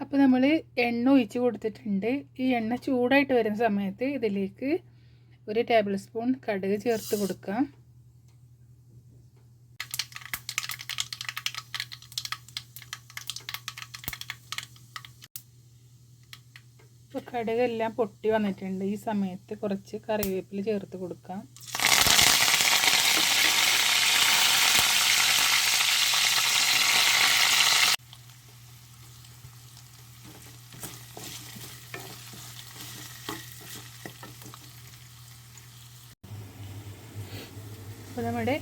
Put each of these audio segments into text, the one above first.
അപ്പോൾ നമ്മൾ എണ്ണ ഒഴിച്ച് കൊടുത്തിട്ടുണ്ട്. ഈ എണ്ണ ചൂടായിട്ട് വരുന്ന സമയത്ത് ഇതിലേക്ക് ഒരു ടേബിൾ സ്പൂൺ കടുക് ചേർത്ത് കൊടുക്കാം. ഇപ്പോൾ കടുകെല്ലാം പൊട്ടി വന്നിട്ടുണ്ട്. ഈ സമയത്ത് കുറച്ച് കറിവേപ്പില ചേർത്ത് കൊടുക്കാം. അപ്പോൾ നമ്മുടെ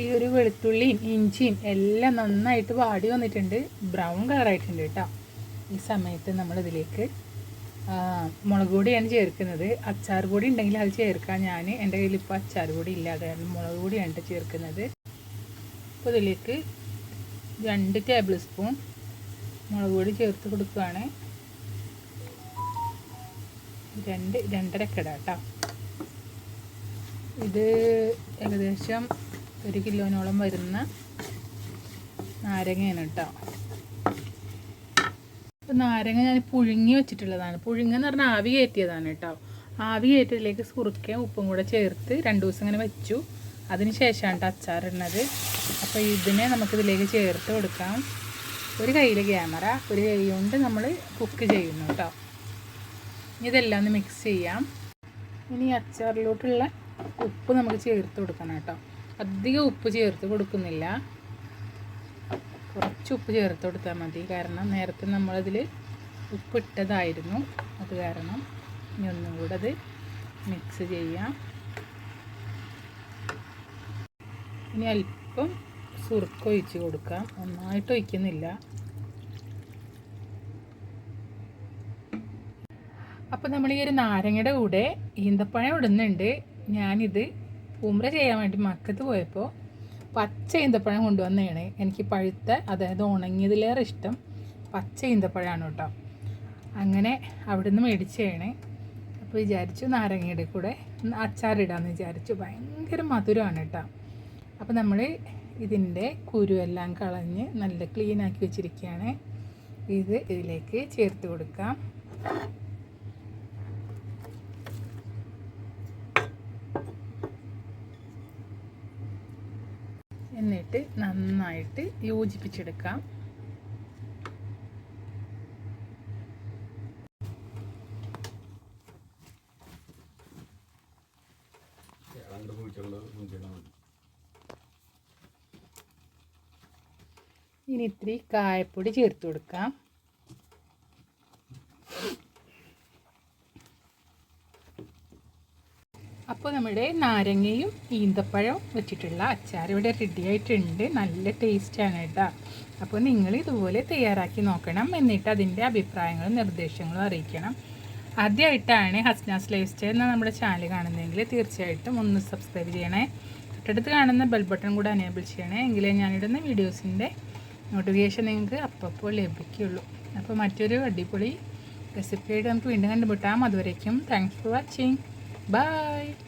ഈ ഒരു വെളുത്തുള്ളിയും ഇഞ്ചിയും എല്ലാം നന്നായിട്ട് വാടി വന്നിട്ടുണ്ട്. ബ്രൗൺ കളറായിട്ടുണ്ട് കേട്ടോ. ഈ സമയത്ത് നമ്മളിതിലേക്ക് മുളക് പൊടിയാണ് ചേർക്കുന്നത്. അച്ചാർ പൊടി ഉണ്ടെങ്കിൽ അത് ചേർക്കാം. ഞാൻ എന്റെ കയ്യിൽ ഇപ്പോൾ അച്ചാർ പൊടി ഇല്ല. കാരണം മുളക് പൊടിയാണ് ചേർക്കുന്നത്. അപ്പോൾ ഇതിലേക്ക് രണ്ട് ടേബിൾ സ്പൂൺ മുളക് പൊടി ചേർത്ത് കൊടുക്കുകയാണ് രണ്ട് രണ്ടര കിട ഇത് ഏകദേശം ഒരു കിലോനോളം വരുന്ന നാരങ്ങയാണ് കേട്ടോ അപ്പോൾ നാരങ്ങ ഞാൻ പുഴുങ്ങി വെച്ചിട്ടുള്ളതാണ്. പുഴുങ്ങ എന്ന് പറഞ്ഞാൽ ആവി കയറ്റിയതാണ് കേട്ടോ. ആവി കയറ്റിയതിലേക്ക് സുറുക്കയും ഉപ്പും കൂടെ ചേർത്ത് രണ്ട് ദിവസം ഇങ്ങനെ വെച്ചു. അതിന് ശേഷമാണ് അച്ചാറിടുന്നത് അപ്പോൾ ഇതിനെ നമുക്കിതിലേക്ക് ചേർത്ത് കൊടുക്കാം. ഒരു കയ്യിൽ ക്യാമറ ഒരു കൈ കൊണ്ട് നമ്മൾ കുക്ക് ചെയ്യുന്നു കേട്ടോ ഇതെല്ലാം ഒന്ന് മിക്സ് ചെയ്യാം. ഇനി അച്ചാറിലോട്ടുള്ള ഉപ്പ് നമുക്ക് ചേർത്ത് കൊടുക്കണം കേട്ടോ അധികം ഉപ്പ് ചേർത്ത് കൊടുക്കുന്നില്ല. കുറച്ച് ഉപ്പ് ചേർത്ത് കൊടുത്താൽ മതി. കാരണം നേരത്തെ നമ്മളതിൽ ഉപ്പിട്ടതായിരുന്നു. അത് കാരണം ഇനി ഒന്നും കൂടെ അത് മിക്സ് ചെയ്യാം. ഇനി അല്പം സുറുക്ക ഒഴിച്ച് കൊടുക്കാം. ഒന്നായിട്ട് ഒഴിക്കുന്നില്ല. അപ്പോൾ നമ്മൾ ഈ ഒരു നാരങ്ങയുടെ കൂടെ ഈന്തപ്പഴം ഇടുന്നുണ്ട്. ഞാനിത് ഉമ്ര ചെയ്യാൻ വേണ്ടി മക്കത്ത് പോയപ്പോൾ പച്ച ഈന്തപ്പഴം കൊണ്ടുവന്നതാണ്. എനിക്ക് പഴുത്ത അതായത് ഉണങ്ങിയതിലേറെ ഇഷ്ടം പച്ച ഈന്തപ്പഴമാണ് കേട്ടോ. അങ്ങനെ അവിടുന്ന് മേടിച്ചതാണ്. അപ്പോൾ വിചാരിച്ചു നാരങ്ങയുടെ കൂടെ അച്ചാറിടാമെന്ന് വിചാരിച്ചു. ഭയങ്കര മധുരമാണ് കേട്ടോ. അപ്പോൾ നമ്മൾ ഇതിന്റെ കുരുവെല്ലാം കളഞ്ഞ് നല്ല ക്ലീനാക്കി വെച്ചിരിക്കുകയാണ്. ഇത് ഇതിലേക്ക് ചേർത്ത് കൊടുക്കാം. എന്നിട്ട് നന്നായിട്ട് യോജിപ്പിച്ചെടുക്കാം. ഇനി ഇത്തിരി കായപ്പൊടി ചേർത്ത് കൊടുക്കാം. അപ്പോൾ നമ്മുടെ നാരങ്ങയും ഈന്തപ്പഴവും വെച്ചിട്ടുള്ള അച്ചാർ ഇവിടെ റെഡി ആയിട്ടുണ്ട്. നല്ല ടേസ്റ്റാണ് കേട്ടോ. അപ്പോൾ നിങ്ങൾ ഇതുപോലെ തയ്യാറാക്കി നോക്കണം എന്നിട്ട് അതിന്റെ അഭിപ്രായങ്ങളും നിർദ്ദേശങ്ങളും അറിയിക്കണം. ആദ്യമായിട്ടാണ് ഹസ്നാസ് ലൈഫ് സ്റ്റൈൽ എന്ന നമ്മുടെ ചാനൽ കാണുന്നതെങ്കിൽ തീർച്ചയായിട്ടും ഒന്ന് സബ്സ്ക്രൈബ് ചെയ്യണേ. തൊട്ടടുത്ത് കാണുന്ന ബെൽ ബട്ടൺ കൂടെ അനേബിൾ ചെയ്യണേ. എങ്കിലേ ഞാനിടുന്ന വീഡിയോസിന്റെ നോട്ടിഫിക്കേഷൻ നിങ്ങൾക്ക് അപ്പപ്പോൾ ലഭിക്കുകയുള്ളൂ. അപ്പോൾ മറ്റൊരു അടിപൊളി റെസിപ്പിയായിട്ട് നമുക്ക് വീണ്ടും കണ്ടുമുട്ടാം. അതുവരേക്കും താങ്ക്സ് ഫോർ വാച്ചിങ് Bye.